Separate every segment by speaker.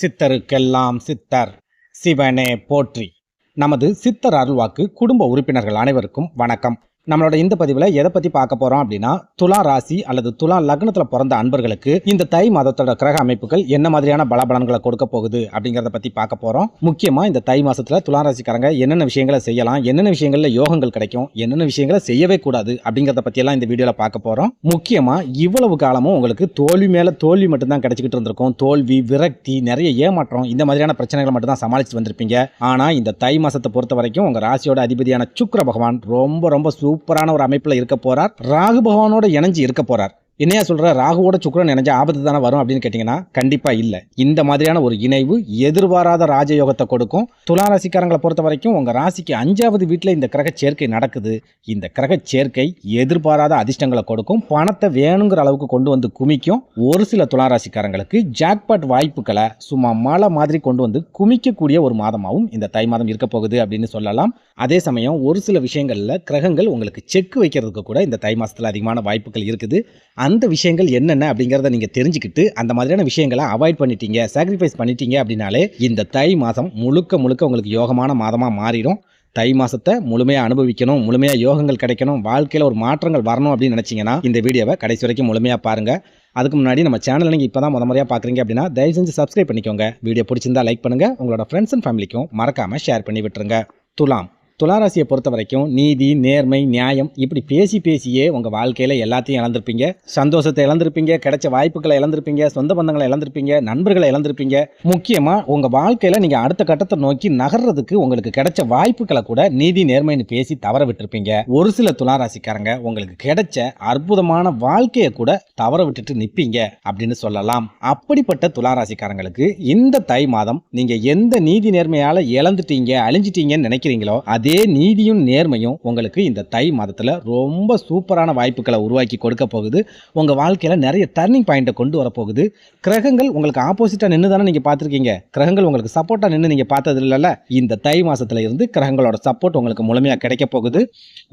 Speaker 1: சித்தருக்கெல்லாம் சித்தர் சிவனே போற்றி. நமது சித்தர் அருள்வாக்கு குடும்ப உறுப்பினர்கள் அனைவருக்கும் வணக்கம். நம்மளோட இந்த பதிவில் எதை பற்றி பார்க்க போகிறோம் அப்படின்னா துலா ராசி அல்லது துலா லக்னத்தில் பிறந்த அன்பர்களுக்கு இந்த தை மாதத்தோட கிரக அமைப்புகள் என்ன மாதிரியான பலபலன்களை கொடுக்க போகுது அப்படிங்கிறத பற்றி பார்க்க போகிறோம் முக்கியமாக இந்த தை மாதத்தில் துலா ராசிக்காரங்க என்னென்ன விஷயங்களை செய்யலாம் என்னென்ன விஷயங்களில் யோகங்கள் கிடைக்கும் என்னென்ன விஷயங்களை செய்யவே கூடாது அப்படிங்கிறத பற்றியெல்லாம் இந்த வீடியோவில் பார்க்க போகிறோம் முக்கியமாக இவ்வளவு காலமும் உங்களுக்கு தோல்வி மேலே தோல்வி மட்டும்தான் கிடைச்சிக்கிட்டு இருந்திருக்கும். தோல்வி விரக்தி நிறைய ஏமாற்றம் இந்த மாதிரியான பிரச்சனைகளை மட்டும் தான் சமாளித்து வந்திருப்பீங்க. ஆனால் இந்த தை மாசத்தை பொறுத்த வரைக்கும் உங்கள் ராசியோட அதிபதியான சுக்ர பகவான் ரொம்ப ரொம்ப சூ சூப்பரான ஒரு அமைப்பில் இருக்க போறார். ராகு பகவானோட இணைஞ்சு இருக்க போறார். என்னையா சொல்ற? ராகுவோட சுக்கரன் நினைஞ்ச ஆபத்து தானே வரும் அப்படின்னு கேட்டிங்கன்னா கண்டிப்பாக இல்லை. இந்த மாதிரியான ஒரு இணைவு எதிர்பாராத ராஜயோகத்தை கொடுக்கும். துலா ராசிக்காரங்களை பொறுத்த வரைக்கும் உங்கள் ராசிக்கு அஞ்சாவது வீட்டில் இந்த கிரக சேர்க்கை நடக்குது. இந்த கிரக சேர்க்கை எதிர்பாராத அதிர்ஷ்டங்களை கொடுக்கும். பணத்தை வேணுங்கிற அளவுக்கு கொண்டு வந்து குமிக்கும். ஒரு சில துலா ராசிக்காரங்களுக்கு ஜாக்பாட் வாய்ப்புகளை சும்மா மழை மாதிரி கொண்டு வந்து குமிக்கக்கூடிய ஒரு மாதமாகவும் இந்த தை மாதம் இருக்க போகுது அப்படின்னு சொல்லலாம். அதே சமயம் ஒரு சில விஷயங்களில் கிரகங்கள் உங்களுக்கு செக் வைக்கிறதுக்கு கூட இந்த தை மாதத்தில் அதிகமான வாய்ப்புகள் இருக்குது. அந்த விஷயங்கள் என்னென்ன அப்படிங்கிறத நீங்கள் தெரிஞ்சுக்கிட்டு அந்த மாதிரியான விஷயங்களை அவாய்ட் பண்ணிட்டீங்க சாக்ரிஃபைஸ் பண்ணிட்டீங்க அப்படின்னாலே இந்த தை மாதம் முழுக்க முழுக்க உங்களுக்கு யோகமான மாதமாக மாறிடும். தை மாதத்தை முழுமையாக அனுபவிக்கணும் முழுமையாக யோகங்கள் கிடைக்கணும் வாழ்க்கையில் ஒரு மாற்றங்கள் வரணும் அப்படின்னு நினச்சிங்கன்னா இந்த வீடியோவை கடைசி வரைக்கும் முழுமையாக பாருங்கள் அதுக்கு முன்னாடி நம்ம சேனல் நீங்கள் இப்போ தான் முத முறையாக பார்க்குறீங்க அப்படின்னா தயவு செஞ்சு சப்ஸ்கிரைப் பண்ணிக்கோங்க. வீடியோ பிடிச்சிருந்தா லைக் பண்ணுங்கள் உங்களோட ஃப்ரெண்ட்ஸ் அண்ட் ஃபேமிலிக்கும் மறக்காமல் ஷேர் பண்ணி விட்டுருங்க. துலாம். துளாராசியை பொறுத்த வரைக்கும் நீதி நேர்மை நியாயம் இப்படி பேசி பேசியே உங்கள் வாழ்க்கையில் எல்லாத்தையும் இழந்திருப்பீங்க. சந்தோஷத்தை இழந்திருப்பீங்க கிடைச்ச வாய்ப்புகளை இழந்திருப்பீங்க சொந்த பந்தங்களை இழந்திருப்பீங்க நண்பர்களை இழந்திருப்பீங்க. முக்கியமாக உங்கள் வாழ்க்கையில் நீங்கள் அடுத்த கட்டத்தை நோக்கி நகர்றதுக்கு உங்களுக்கு கிடைச்ச வாய்ப்புகளை கூட நீதி நேர்மைன்னு பேசி தவற விட்டுருப்பீங்க. ஒரு சில துளாராசிக்காரங்க உங்களுக்கு கிடைச்ச அற்புதமான வாழ்க்கையை கூட தவற விட்டுட்டு நிற்பீங்க அப்படின்னு சொல்லலாம். அப்படிப்பட்ட துளாராசிக்காரங்களுக்கு இந்த தை மாதம் நீங்கள் எந்த நீதி நேர்மையால் இழந்துட்டீங்க அழிஞ்சிட்டீங்கன்னு நினைக்கிறீங்களோ அதே இதே நீதியும் நேர்மையும் உங்களுக்கு இந்த தை மாதத்தில் ரொம்ப சூப்பரான வாய்ப்புகளை உருவாக்கி கொடுக்க போகுது. உங்கள் வாழ்க்கையில் நிறைய டர்னிங் பாயிண்ட்டை கொண்டு வரப்போகுது. கிரகங்கள் உங்களுக்கு ஆப்போசிட்டாக நின்று தானே நீங்கள் பார்த்துருக்கீங்க. கிரகங்கள் உங்களுக்கு சப்போர்ட்டாக நின்று நீங்கள் பார்த்தது இல்லைல்ல இந்த தை மாதத்தில் இருந்து கிரகங்களோட சப்போர்ட் உங்களுக்கு முழுமையாக கிடைக்க போகுது.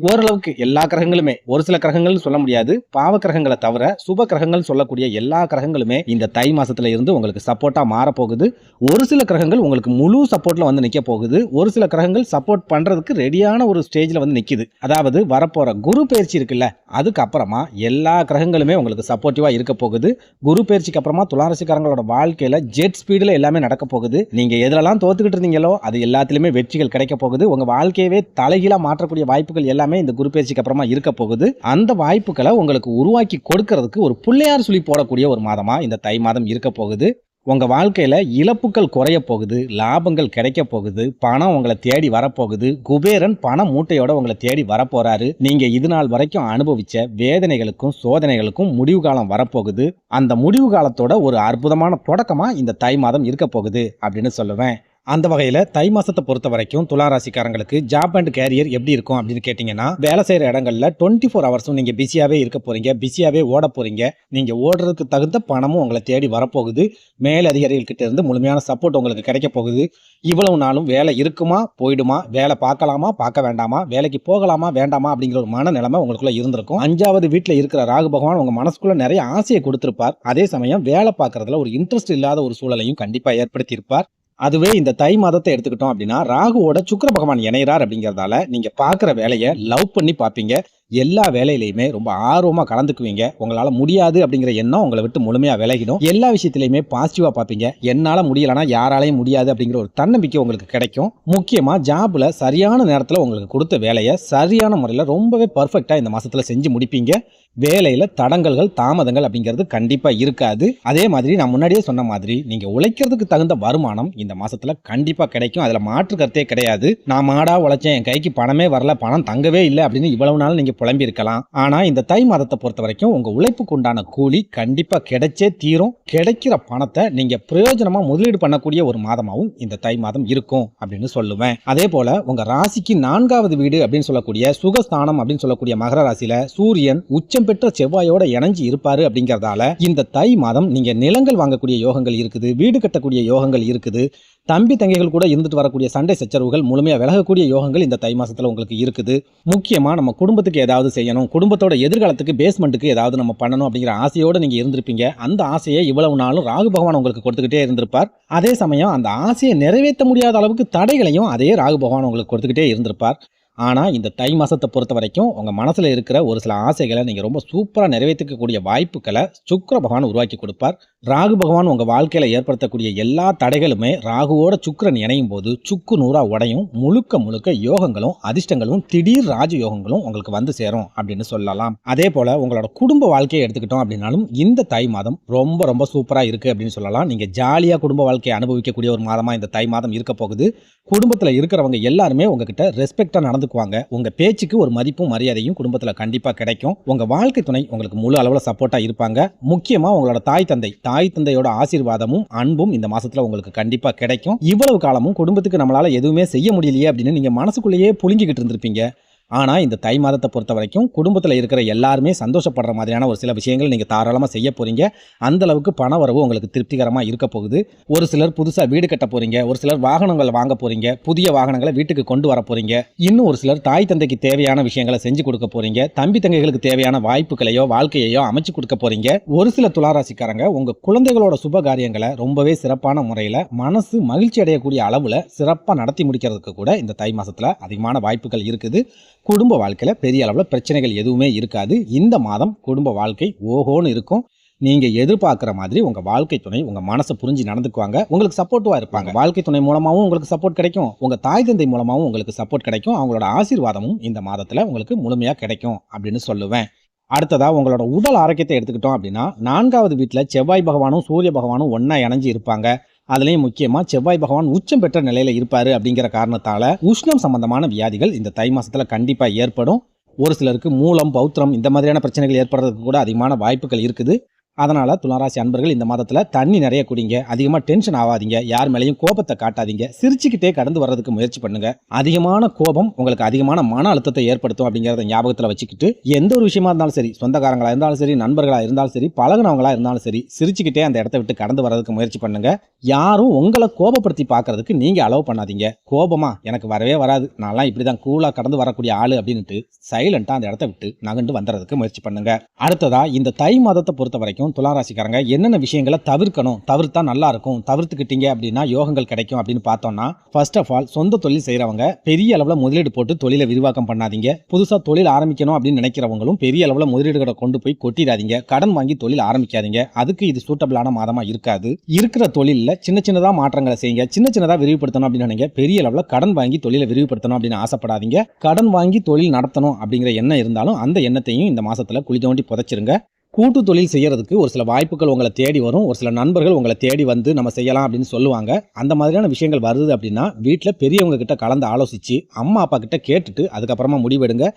Speaker 1: ஓரளவுக்கு எல்லா கிரகங்களுமே ஒரு சில கிரகங்கள்னு சொல்ல முடியாது. பாவ கிரகங்களை தவிர சுப கிரகங்கள் சொல்லக்கூடிய எல்லா கிரகங்களுமே இந்த தை மாசத்துல இருந்து உங்களுக்கு சப்போர்ட்டாக மாறப்போகுது ஒரு சில கிரகங்கள் உங்களுக்கு முழு சப்போர்ட்டில் வந்து நிற்க போகுது. ஒரு சில கிரகங்கள் சப்போர்ட் பண்ணுறதுக்கு ரெடியான ஒரு ஸ்டேஜில் வந்து நிற்கிது அதாவது வரப்போகிற குரு பயிற்சி இருக்குல்ல அதுக்கப்புறமா எல்லா கிரகங்களுமே உங்களுக்கு சப்போர்ட்டிவாக இருக்க போகுது. குரு பயிற்சிக்கு அப்புறமா துளாரசிக்காரங்களோட வாழ்க்கையில் ஜெட் ஸ்பீடில் எல்லாமே நடக்க போகுது. நீங்கள் எதிலெல்லாம் தோத்துக்கிட்டு இருந்தீங்களோ அது எல்லாத்துலேயுமே வெற்றிகள் கிடைக்க போகுது. உங்கள் வாழ்க்கையவே தலைகீழாக மாற்றக்கூடிய வாய்ப்புகள் எல்லாமே இந்த குரு பயிற்சிக்கு அப்புறமா இருக்க போகுது. அந்த வாய்ப்புகளை உங்களுக்கு உருவாக்கி கொடுக்கறதுக்கு ஒரு பிள்ளையார் சுழி போடக்கூடிய ஒரு மாதமாக இந்த தை மாதம் இருக்க போகுது. உங்கள் வாழ்க்கையில் இழப்புகள் குறைய போகுது லாபங்கள் கிடைக்க போகுது பணம் உங்களை தேடி வரப்போகுது குபேரன் பண மூட்டையோட உங்களை தேடி வரப்போறாரு. நீங்கள் இது நாள் வரைக்கும் அனுபவிச்ச வேதனைகளுக்கும் சோதனைகளுக்கும் முடிவு காலம் வரப்போகுது. அந்த முடிவு காலத்தோட ஒரு அற்புதமான தொடக்கமாக இந்த தை மாதம் இருக்க போகுது அப்படின்னு சொல்லுவேன். அந்த வகையில் தை மாசத்தை பொறுத்த வரைக்கும் துலா ராசிக்காரங்களுக்கு ஜாப் அண்ட் கேரியர் எப்படி இருக்கும் அப்படின்னு கேட்டிங்கன்னா வேலை செய்கிற இடங்கள்ல டுவெண்ட்டி ஃபோர் ஹவர்ஸும் நீங்கள் பிஸியாகவே இருக்க போகிறீங்க பிஸியாகவே ஓட போகிறீங்க நீங்கள் ஓடுறதுக்கு தகுந்த பணமும் உங்களை தேடி வரப்போகுது. மேல் அதிகாரிகள்கிட்ட இருந்து முழுமையான சப்போர்ட் உங்களுக்கு கிடைக்க போகுது. இவ்வளவு நாளும் வேலை இருக்குமா போயிடுமா வேலை பார்க்கலாமா பார்க்க வேண்டாமா வேலைக்கு போகலாமா வேண்டாமா அப்படிங்கிற ஒரு மனநிலைமை உங்களுக்குள்ள இருந்திருக்கும். அஞ்சாவது வீட்டில் இருக்கிற ராகு பகவான் உங்கள் மனசுக்குள்ள நிறைய ஆசையை கொடுத்திருப்பார். அதே சமயம் வேலை பார்க்கறதுல ஒரு இன்ட்ரெஸ்ட் இல்லாத ஒரு சூழலையும் கண்டிப்பாக ஏற்படுத்தியிருப்பார். அதுவே இந்த தை மாதத்தை எடுத்துக்கிட்டோம் அப்படின்னா ராகுவோட சுக்கிர பகவான் இணையிறார் அப்படிங்கிறதால நீங்கள் பார்க்குற வேலையை லவ் பண்ணி பார்ப்பீங்க. எல்லா வேலையிலையுமே ரொம்ப ஆர்வமாக கலந்துக்குவீங்க. உங்களால் முடியாது அப்படிங்கிற எண்ணம் உங்களை விட்டு முழுமையாக விலகிடும். எல்லா விஷயத்திலையுமே பாசிட்டிவாக பார்ப்பீங்க. என்னால் முடியலைன்னா யாராலையும் முடியாது அப்படிங்கிற ஒரு தன்னம்பிக்கை உங்களுக்கு கிடைக்கும். முக்கியமாக ஜாபில் சரியான நேரத்தில் உங்களுக்கு கொடுத்த வேலையை சரியான முறையில் ரொம்பவே பர்ஃபெக்டாக இந்த மாதத்தில் செஞ்சு முடிப்பீங்க. வேலையில் தடங்கல்கள் தாமதங்கள் அப்படிங்கிறது கண்டிப்பாக இருக்காது. அதே மாதிரி நான் முன்னாடியே சொன்ன மாதிரி நீங்கள் உழைக்கிறதுக்கு தகுந்த வருமானம் இந்த மாதத்தில் கண்டிப்பாக கிடைக்கும். அதில் மாற்று கருத்தே கிடையாது. நான் மாடாக உழைச்சேன் என் கைக்கு பணமே வரல பணம் தங்கவே இல்லை அப்படின்னு இவ்வளவு நாள் நீங்கள் புலம்பியிருக்கலாம். ஆனால் இந்த தை மாதத்தை பொறுத்த வரைக்கும் உங்கள் உழைப்புக்கு உண்டான கூலி கண்டிப்பாக கிடைச்சே தீரும். கிடைக்கிற பணத்தை நீங்கள் பிரயோஜனமாக முதலீடு பண்ணக்கூடிய ஒரு மாதமாகவும் இந்த தை மாதம் இருக்கும் அப்படின்னு சொல்லுவேன். அதே போல் உங்கள் ராசிக்கு நான்காவது வீடு அப்படின்னு சொல்லக்கூடிய சுகஸ்தானம் அப்படின்னு சொல்லக்கூடிய மகர ராசியில் சூரியன் உச்சம் பெற்ற செவ்வாயோட இணைஞ்சு இருப்பாரு அப்படிங்கறதால இந்த தை மாதம் நீங்க நிலங்கள் வாங்கக்கூடிய யோகங்கள் இருக்குது வீடு கட்டக்கூடிய யோகங்கள் இருக்குது. தம்பி தங்கைகள் கூட இருந்துட்டு வரக்கூடிய சண்டை சச்சரவுகள் முழுமையாக விலகக்கூடிய யோகங்கள் இந்த தை மாதத்தில் உங்களுக்கு இருக்குது. முக்கியமாக நம்ம குடும்பத்துக்கு ஏதாவது செய்யணும். குடும்பத்தோட எதிர்காலத்துக்கு பேஸ்மெண்ட்டுக்கு ஏதாவது நம்ம பண்ணணும் அப்படிங்கிற ஆசையோடு நீங்கள் இருந்திருப்பீங்க. அந்த ஆசையை இவ்வளவு நாளும் ராகு பகவான் உங்களுக்கு கொடுத்துக்கிட்டே இருந்திருப்பார். அதே சமயம் அந்த ஆசையை நிறைவேற்ற முடியாத அளவுக்கு தடைகளையும் அதே ராகு பகவான் உங்களுக்கு கொடுத்துக்கிட்டே இருந்திருப்பார். ஆனால் இந்த தை மாதத்தை பொறுத்த வரைக்கும் உங்கள் மனசில் இருக்கிற ஒரு சில ஆசைகளை நீங்கள் ரொம்ப சூப்பராக நிறைவேற்றிக்கக்கூடிய வாய்ப்புகளை சுக்கர பகவான் உருவாக்கி கொடுப்பார். ராகு பகவான் உங்கள் வாழ்க்கையில் ஏற்படுத்தக்கூடிய எல்லா தடைகளுமே ராகுவோட சுக்கரன் இணையும் போது சுக்கு நூறாக உடையும். முழுக்க முழுக்க யோகங்களும் அதிர்ஷ்டங்களும் திடீர் ராஜ யோகங்களும் உங்களுக்கு வந்து சேரும் அப்படின்னு சொல்லலாம். அதே போல் உங்களோட குடும்ப வாழ்க்கையை எடுத்துக்கிட்டோம் அப்படின்னாலும் இந்த தை மாதம் ரொம்ப ரொம்ப சூப்பராக இருக்குது அப்படின்னு சொல்லலாம். நீங்கள் ஜாலியாக குடும்ப வாழ்க்கையை அனுபவிக்கக்கூடிய ஒரு மாதமாக இந்த தை மாதம் இருக்க போகுது. குடும்பத்தில் இருக்கிறவங்க எல்லாருமே உங்ககிட்ட ரெஸ்பெக்டாக நடந்துக்குவாங்க உங்கள் பேச்சுக்கு ஒரு மதிப்பும் மரியாதையும் குடும்பத்தில் கண்டிப்பாக கிடைக்கும். உங்கள் வாழ்க்கை துணை உங்களுக்கு முழு அளவில் சப்போர்ட்டாக இருப்பாங்க. முக்கியமாக உங்களோட தாய் தந்தை. தாய் தந்தையோட ஆசீர்வாதமும் அன்பும் இந்த மாதத்தில் உங்களுக்கு கண்டிப்பாக கிடைக்கும். இவ்வளவு காலமும் குடும்பத்துக்கு நம்மளால் எதுவுமே செய்ய முடியலையே அப்படின்னு நீங்கள் மனசுக்குள்ளேயே புழுங்கிக்கிட்டு இருந்திருப்பீங்க. ஆனால் இந்த தை மாதத்தை பொறுத்த வரைக்கும் குடும்பத்தில் இருக்கிற எல்லாருமே சந்தோஷப்படுற மாதிரியான ஒரு சில விஷயங்கள் நீங்கள் தாராளமாக செய்ய போகிறீங்க அந்த அளவுக்கு பண வரவு உங்களுக்கு திருப்திகரமாக இருக்க போகுது. ஒரு சிலர் புதுசாக வீடு கட்ட போகிறீங்க ஒரு சிலர் வாகனங்கள் வாங்க போகிறீங்க புதிய வாகனங்களை வீட்டுக்கு கொண்டு வர போகிறீங்க இன்னும் ஒரு சிலர் தாய் தந்தைக்கு தேவையான விஷயங்களை செஞ்சு கொடுக்க போகிறீங்க தம்பி தங்கைகளுக்கு தேவையான வாய்ப்புகளையோ வாழ்க்கையையோ அமைச்சு கொடுக்க போகிறீங்க ஒரு சில துளாராசிக்காரங்க உங்கள் குழந்தைகளோட சுப காரியங்களை ரொம்பவே சிறப்பான முறையில் மனசு மகிழ்ச்சி அடையக்கூடிய அளவில் சிறப்பாக நடத்தி முடிக்கிறதுக்கு கூட இந்த தை மாதத்தில் அதிகமான வாய்ப்புகள் இருக்குது. குடும்ப வாழ்க்கையில் பெரிய அளவில் பிரச்சனைகள் எதுவுமே இருக்காது. இந்த மாதம் குடும்ப வாழ்க்கை ஓஹோன்னு இருக்கும். நீங்கள் எதிர்பார்க்குற மாதிரி உங்கள் வாழ்க்கை துணை உங்கள் மனசை புரிஞ்சு நடந்துக்குவாங்க. உங்களுக்கு சப்போர்ட்டிவா இருப்பாங்க. வாழ்க்கை துணை மூலமாகவும் உங்களுக்கு சப்போர்ட் கிடைக்கும். உங்கள் தாய் தந்தை மூலமாகவும் உங்களுக்கு சப்போர்ட் கிடைக்கும். அவங்களோட ஆசீர்வாதமும் இந்த மாதத்தில் உங்களுக்கு முழுமையாக கிடைக்கும் அப்படின்னு சொல்லுவேன். அடுத்ததாக உங்களோட உடல் ஆரோக்கியத்தை எடுத்துக்கிட்டோம் அப்படின்னா நான்காவது வீட்டில் செவ்வாய் பகவானும் சூரிய பகவானும் ஒன்றா இணைஞ்சு இருப்பாங்க. அதுலேயும் முக்கியமாக செவ்வாய் பகவான் உச்சம் பெற்ற நிலையில் இருப்பார் அப்படிங்கிற காரணத்தால் உஷ்ணம் சம்பந்தமான வியாதிகள் இந்த தை மாதத்தில் கண்டிப்பாக ஏற்படும். ஒரு சிலருக்கு மூலம் பௌத்திரம் இந்த மாதிரியான பிரச்சனைகள் ஏற்படுறதுக்கு கூட அதிகமான வாய்ப்புகள் இருக்குது. அதனால் துளாராசி அன்பர்கள் இந்த மாதத்தில் தண்ணி நிறைய குடிங்க. அதிகமாக டென்ஷன் ஆகாதீங்க. யார் மேலேயும் கோபத்தை காட்டாதீங்க. சிரிச்சுக்கிட்டே கடந்து வர்றதுக்கு முயற்சி பண்ணுங்க. அதிகமான கோபம் உங்களுக்கு அதிகமான மன அழுத்தத்தை ஏற்படுத்தும் அப்படிங்கிறத ஞாபகத்தில் வச்சுக்கிட்டு எந்த ஒரு விஷயமா இருந்தாலும் சரி சொந்தக்காரங்களாக இருந்தாலும் சரி நண்பர்களாக இருந்தாலும் சரி பழகினவங்களாக இருந்தாலும் சரி சிரிச்சுக்கிட்டே அந்த இடத்த விட்டு கடந்து வர்றதுக்கு முயற்சி பண்ணுங்க. யாரும் உங்களை கோபப்படுத்தி பார்க்கறதுக்கு நீங்கள் அலோவ் பண்ணாதீங்க. கோபமா எனக்கு வரவே வராது. நான்லாம் இப்படி தான் கூலாக கடந்து வரக்கூடிய ஆள் அப்படின்ட்டு சைலண்ட்டாக அந்த இடத்த விட்டு நகண்டு வந்துறதுக்கு முயற்சி பண்ணுங்க. அடுத்ததா இந்த தை மாதத்தை பொறுத்த வரைக்கும் துளாராசிக்காரங்க. என்னென்ன விஷயங்களை தவிர்க்கணும்? தவிர்த்தா நல்லா இருக்கும் தவிர்த்துக்கிட்டீங்க அப்படின்னா யோகங்கள் கிடைக்கும் அப்படின்னு பார்த்தோம்னா ஃபர்ஸ்ட் ஆஃப் ஆல் சொந்த தொழில் செய்கிறவங்க பெரிய அளவில் முதலீடு போட்டு தொழிலை விரிவாக்கம் பண்ணாதீங்க. புதுசாக தொழில் ஆரம்பிக்கணும் அப்படின்னு நினைக்கிறவங்களும் பெரிய அளவில் முதலீடுகளை கொண்டு போய் கொட்டிடாதீங்க. கடன் வாங்கி தொழில் ஆரம்பிக்காதீங்க. அதுக்கு இது சூட்டபிளான மாதமா இருக்காது. இருக்கிற தொழிலில் சின்ன சின்னதாக மாற்றங்களை செய்யுங்க. சின்ன சின்னதாக விரிவுபடுத்தணும் அப்படின்னு நினைங்க. பெரிய அளவில் கடன் வாங்கி தொழிலை விரிவுபடுத்தணும் அப்படின்னு ஆசைப்படாதீங்க. கடன் வாங்கி தொழில் நடத்தணும் அப்படிங்கிற எண்ணம் இருந்தாலும் அந்த எண்ணத்தையும் இந்த மாசத்துல குழி தோண்டி புதைச்சிருங்க. கூட்டு தொழில் செய்கிறதுக்கு ஒரு சில வாய்ப்புகள் உங்களை தேடி வரும். ஒரு சில நண்பர்கள் உங்களை தேடி வந்து நம்ம செய்யலாம் அப்படின்னு சொல்லுவாங்க. அந்த மாதிரியான விஷயங்கள் வருது அப்படின்னா வீட்டில் பெரியவங்க கிட்ட கலந்து ஆலோசித்து அம்மா அப்பா கிட்ட கேட்டுட்டு அதுக்கப்புறமா முடிவெடுங்க.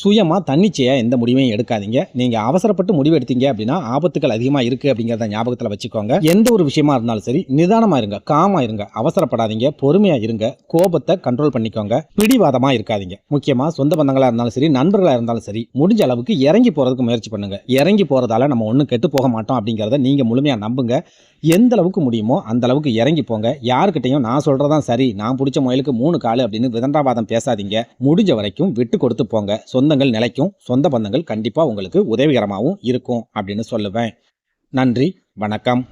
Speaker 1: சுயமாக தன்னிச்சையாக எந்த முடிவையும் எடுக்காதீங்க. நீங்கள் அவசரப்பட்டு முடிவு எடுத்தீங்க அப்படின்னா ஆபத்துகள் அதிகமாக இருக்குது அப்படிங்கிறத ஞாபகத்தில் வச்சுக்கோங்க. எந்த ஒரு விஷயமா இருந்தாலும் சரி நிதானமாக இருங்க காமாக இருங்க அவசரப்படாதீங்க பொறுமையாக இருங்க கோபத்தை கண்ட்ரோல் பண்ணிக்கோங்க பிடிவாதமாக இருக்காதீங்க. முக்கியமாக சொந்த பந்தங்களாக இருந்தாலும் சரி நண்பர்களாக இருந்தாலும் சரி முடிஞ்ச அளவுக்கு இறங்கி போகிறதுக்கு முயற்சி பண்ணுங்கள் இறங்கி போகிறதால நம்ம ஒன்றும் கெட்டு போக மாட்டோம் அப்படிங்கிறத நீங்கள் முழுமையாக நம்புங்க. எந்த அளவுக்கு முடியுமோ அந்த அளவுக்கு இறங்கி போங்க. யாருக்கிட்டையும் நான் சொல்கிறதான் சரி. நான் பிடிச்ச முயலுக்கு மூணு காலு அப்படின்னு விதண்டாவாதம் பேசாதீங்க. முடிஞ்ச வரைக்கும் விட்டு கொடுத்து போங்க. சொந்தங்கள் நிலைக்கும் சொந்த பந்தங்கள் கண்டிப்பாக உங்களுக்கு உதவிகரமாகவும் இருக்கும் அப்படின்னு சொல்லுவேன். நன்றி. வணக்கம்.